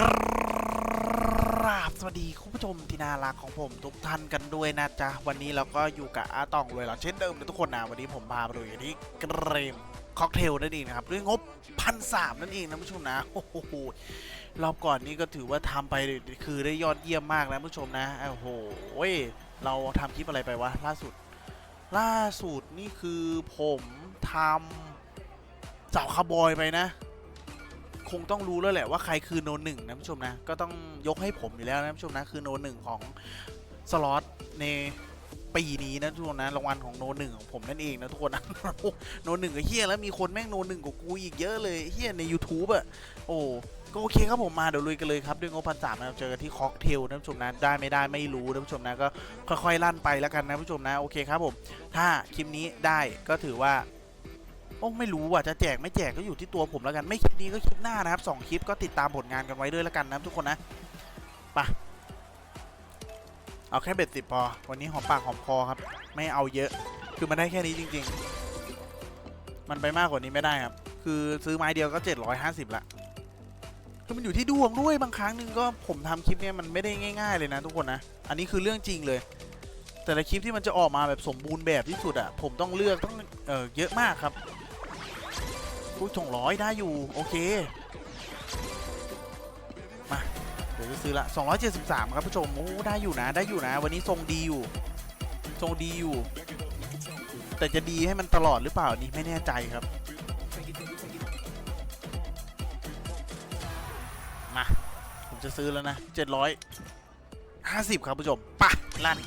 กราบสวัสดีคุณผู้ชมที่น่ารักของผมทุกท่านกันด้วยนะจ๊ะ วันนี้เราก็อยู่กับอาตองเลยหลังเช่นเดิมนะทุกคนนะวันนี้ผมพาไปดูอย่างที่เกรมค็อกเทลนั่นเองนะครับด้วยงบพันสามนั่นเองนะผู้ชมนะโอ้โหรอบก่อนนี้ก็ถือว่าทำไปคือได้ยอดเยี่ยมมากนะผู้ชมนะโอ้โหเราทำคลิปอะไรไปวะล่าสุด ล่าสุดนี่คือผมทำเจ้าคาบอยไปนะ คงต้องรู้แล้วแหละว่าใครคือโนหนึ่งนะผู้ชมนะก็ต้องยกให้ผมอยู่แล้วนะผู้ชมนะคือโนหนึ่งของสล็อตในปีนี้นะทุกคนนะรางวัลของโนหนึ่งของผมนั่นเองนะทุกคนนะโนหนึ่งก็เฮียแล้วมีคนแม่งโนหนึ่งกว่ากูอีกเยอะเลยเฮียใน YouTube อะโอ้ก็โอเคครับผมมาเดี๋ยวลุยกันเลยครับด้วยงบพันสามนะเจอกันที่ค็อกเทลนะผู้ชมนะได้ไม่ได้ไม่รู้นะผู้ชมนะก็ค่อยๆลั่นไปแล้วกันนะผู้ชมนะโอเคครับผมถ้าคลิปนี้ได้ก็ถือว่า โอ้ไม่รู้ว่ะจะแจกไม่แจกก็อยู่ที่ตัวผมแล้วกัน ไม่คลิปนี้ก็คลิปหน้านะครับสองคลิปก็ติดตามผลงานกันไว้ด้วยแล้วกันนะทุกคนนะไปะเอาแค่เบ็ดสิบพอ วันนี้หอมปากหอมคอครับ ไม่เอาเยอะ คือมันได้แค่นี้จริง ๆ มันไปมากกว่านี้ไม่ได้ครับ คือซื้อไม้เดียวก็ 750ละคือมันอยู่ที่ดวงด้วยบางครั้งหนึงก็ผมทำคลิปเนี้ยมันไม่ได้ง่าย ๆ เลยนะทุกคนนะ อันนี้คือเรื่องจริงเลย แต่ละคลิปที่มันจะออกมาแบบสมบูรณ์แบบที่สุดอะผมต้องเลือกต้องเออเยอะมากครับ อุ้ยสองร้อยได้อยู่ โอเค มา เดี๋ยวจะซื้อละ 273 ครับผู้ชม โอ้ ได้อยู่นะ ได้อยู่นะ วันนี้ทรงดีอยู่ ทรงดีอยู่ แต่จะดีให้มันตลอดหรือเปล่า นี่ไม่แน่ใจครับ มา ผมจะซื้อแล้วนะ 750 ครับผู้ชมปะลั่น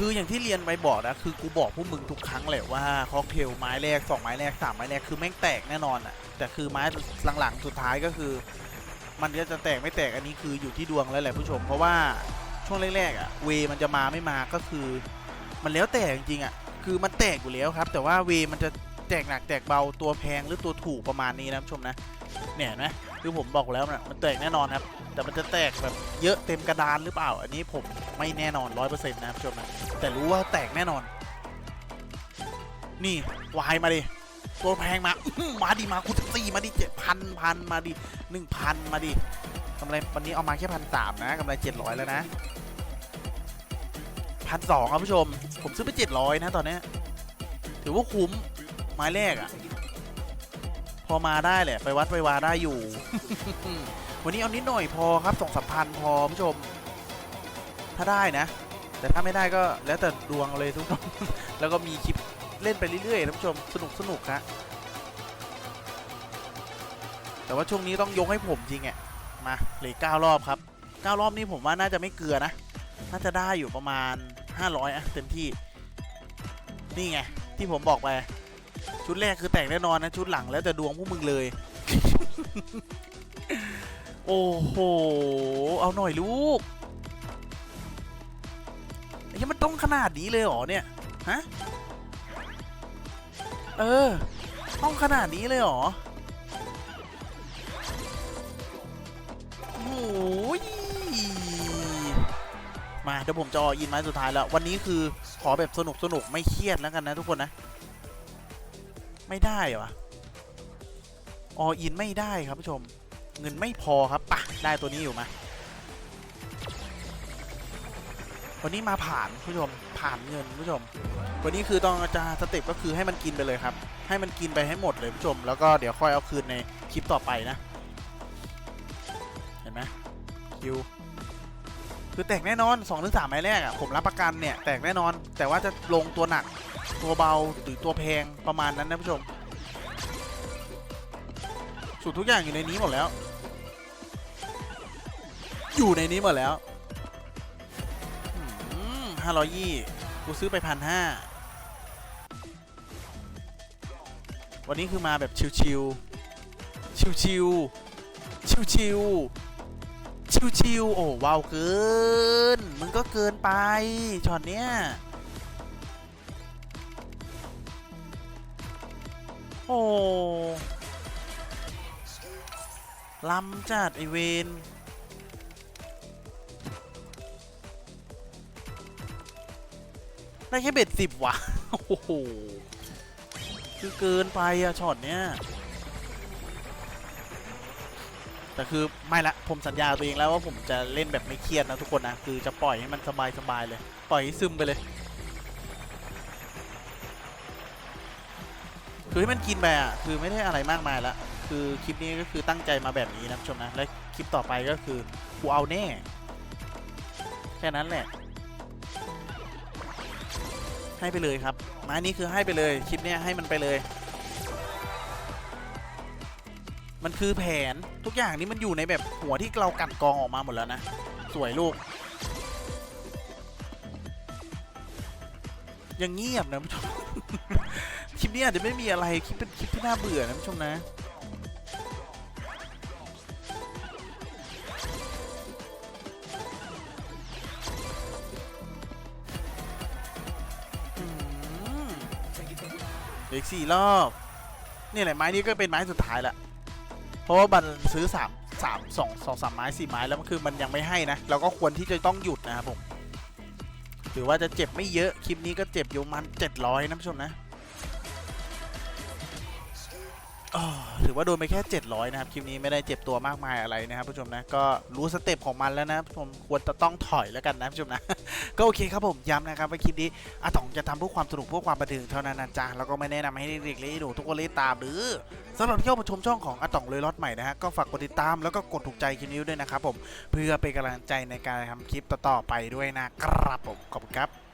คืออย่างที่เรียนไปบอกนะคือกูบอกพวกมึงทุกครั้งแหละว่าค็อกเทลไม้แรกสองไม้แรกสามไม้แรกคือแม่งแตกแน่นอนอะแต่คือไม้หลังๆสุดท้ายก็คือ มันก็จะแตกไม่แตกอันนี้คืออยู่ที่ดวงแล้วแหละผู้ชม เพราะว่าช่วงแรกๆอะเวมันจะมาไม่มาก็คือ มันแล้วแต่จริงๆอะคือมันแตกอยู่แล้วครับ แต่ว่าเวมันจะแตกหนักแตกเบาตัวแพงหรือตัวถูกประมาณนี้นะผู้ชมนะเนี่ยเห็นไหมคือผมบอกแล้วนะมันแตกแน่นอนครับแต่มันจะแตกแบบเยอะเต็มกระดานหรือเปล่า อันนี้ผมไม่แน่นอนร้อยเปอร์เซ็นต์นะผู้ชมนะ แต่รู้ว่าแตกแน่นอน นี่วายมาดิตัวแพงมามาดิมาคุณสี่มาดิเจ็ดพันพันมาดิหนึ่งพันมาดิกำไรวันนี้เอามาแค่พันสามนะกำไรเจ็ดร้อยแล้วนะพันสองครับผู้ชม ผมซื้อไปเจ็ดร้อยนะตอนนี้ ถือว่าคุ้มไม้แรกอะพอมาได้แหละ ไปวัดไปวาได้อยู่ วันนี้เอานิดหน่อยพอครับสองสามพันพอผู้ชม ถ้าได้นะ แต่ถ้าไม่ได้ก็แล้วแต่ดวงเลยทุกคน แล้วก็มีคลิปเล่นไปเรื่อยๆท่านผู้ชมสนุกสนุกฮะแต่ว่าช่วงนี้ต้องยกให้ผมจริงอะมาเหลือเก้ารอบครับเก้ารอบนี้ผมว่าน่าจะไม่เกลือนะ น่าจะได้อยู่ประมาณ 500อะเต็มที่ นี่ไงที่ผมบอกไปชุดแรกคือแต่งแน่นอนนะชุดหลังแล้วแต่ดวงพวกมึงเลย โอ้โห เอาหน่อยลูก ไอ้เหี้ยมันต้องขนาดนี้เลยเหรอเนี่ย ฮะ เออ ต้องขนาดนี้เลยเหรอโอ้โหยมาเดี๋ยวผมจะออินไม้สุดท้ายแล้ว วันนี้คือขอแบบสนุกสนุกไม่เครียดแล้วกันนะทุกคนนะ ไม่ได้เหรอออินไม่ได้ครับผู้ชม เงินไม่พอครับปะได้ตัวนี้อยู่มา วันนี้มาผ่านผู้ชมผ่านเงินผู้ชม วันนี้คือต้องจะสเต็ปก็คือให้มันกินไปเลยครับ ให้มันกินไปให้หมดเลยผู้ชม แล้วก็เดี๋ยวค่อยเอาคืนในคลิปต่อไปนะ เห็นไหมคิวคือแตกแน่นอน2อถึงสไม้แรกอะ่ะผมรับประกันเนี่ยแตกแน่นอน แต่ว่าจะลงตัวหนักตัวเบาหรือตัวแพงประมาณนั้นนะผู้ชมสุดทุกอย่างอยู่ในนี้หมดแล้ว อยู่ในนี้หมดแล้ว ห้าร้อยยี่กูซื้อไปพันห้าวันนี้คือมาแบบชิวๆชิวๆชิวๆชิวๆโอ้ว้าวเกิน มึงก็เกินไปช็อตเนี้ยโอ้ลำจัดไอเวน ได้แค่เบ็ดสิบว่ะ โอ้โห คือเกินไปอะช็อตเนี้ย แต่คือไม่ละ ผมสัญญาตัวเองแล้วว่าผมจะเล่นแบบไม่เครียดนะทุกคนนะ คือจะปล่อยให้มันสบายสบายๆเลย ปล่อยให้ซึมไปเลย คือให้มันกินไปอะคือไม่ได้อะไรมากมายละ คือคลิปนี้ก็คือตั้งใจมาแบบนี้นะชมนะ และคลิปต่อไปก็คือกูเอาแน่ แค่นั้นแหละ ให้ไปเลยครับไม้นี้คือให้ไปเลยคลิปเนี้ยให้มันไปเลย มันคือแผนทุกอย่างนี้มันอยู่ในแบบหัวที่เรากันกองออกมาหมดแล้วนะ สวยลูกยังเงียบนะผู้ชมคลิปนี้อาจจะไม่มีอะไรคลิปเป็นคลิปที่น่าเบื่อนะผู้ชมนะ เหลืออีกสี่รอบนี่แหละไม้นี้ก็เป็นไม้สุดท้ายละเพราะว่าบันซื้อสามสามสองสองสามไม้สี่ไม้แล้วมันคือมันยังไม่ให้นะเราก็ควรที่จะต้องหยุดนะครับผมถือว่าจะเจ็บไม่เยอะคลิปนี้ก็เจ็บอยู่มันเจ็ดร้อยนะผู้ชมนะ ถือว่าโดนไปแค่ 700 นะครับ คลิปนี้ไม่ได้เจ็บตัวมากมายอะไรนะครับผู้ชมนะ ก็รู้สเต็ปของมันแล้วนะผู้ชมควรจะต้องถอยแล้วกันนะผู้ชมนะ ก็โอเคครับผมย้ำนะครับว่าคลิปนี้อาต๋องจะทำเพื่อความสนุกเพื่อความบันเทิงเท่านั้นนะจ๊ะแล้วก็ไม่แนะนำให้เด็กๆเล่นหนูทุกคนเล่นตามหรือสำหรับที่เข้ามาชมช่องของอาต๋องเลยรอดใหม่นะฮะก็ฝากกดติดตามแล้วก็กดถูกใจคลิปนี้ด้วยนะครับผมเพื่อเป็นกำลังใจในการทำคลิปต่อๆไปด้วยนะครับผมขอบคุณครับ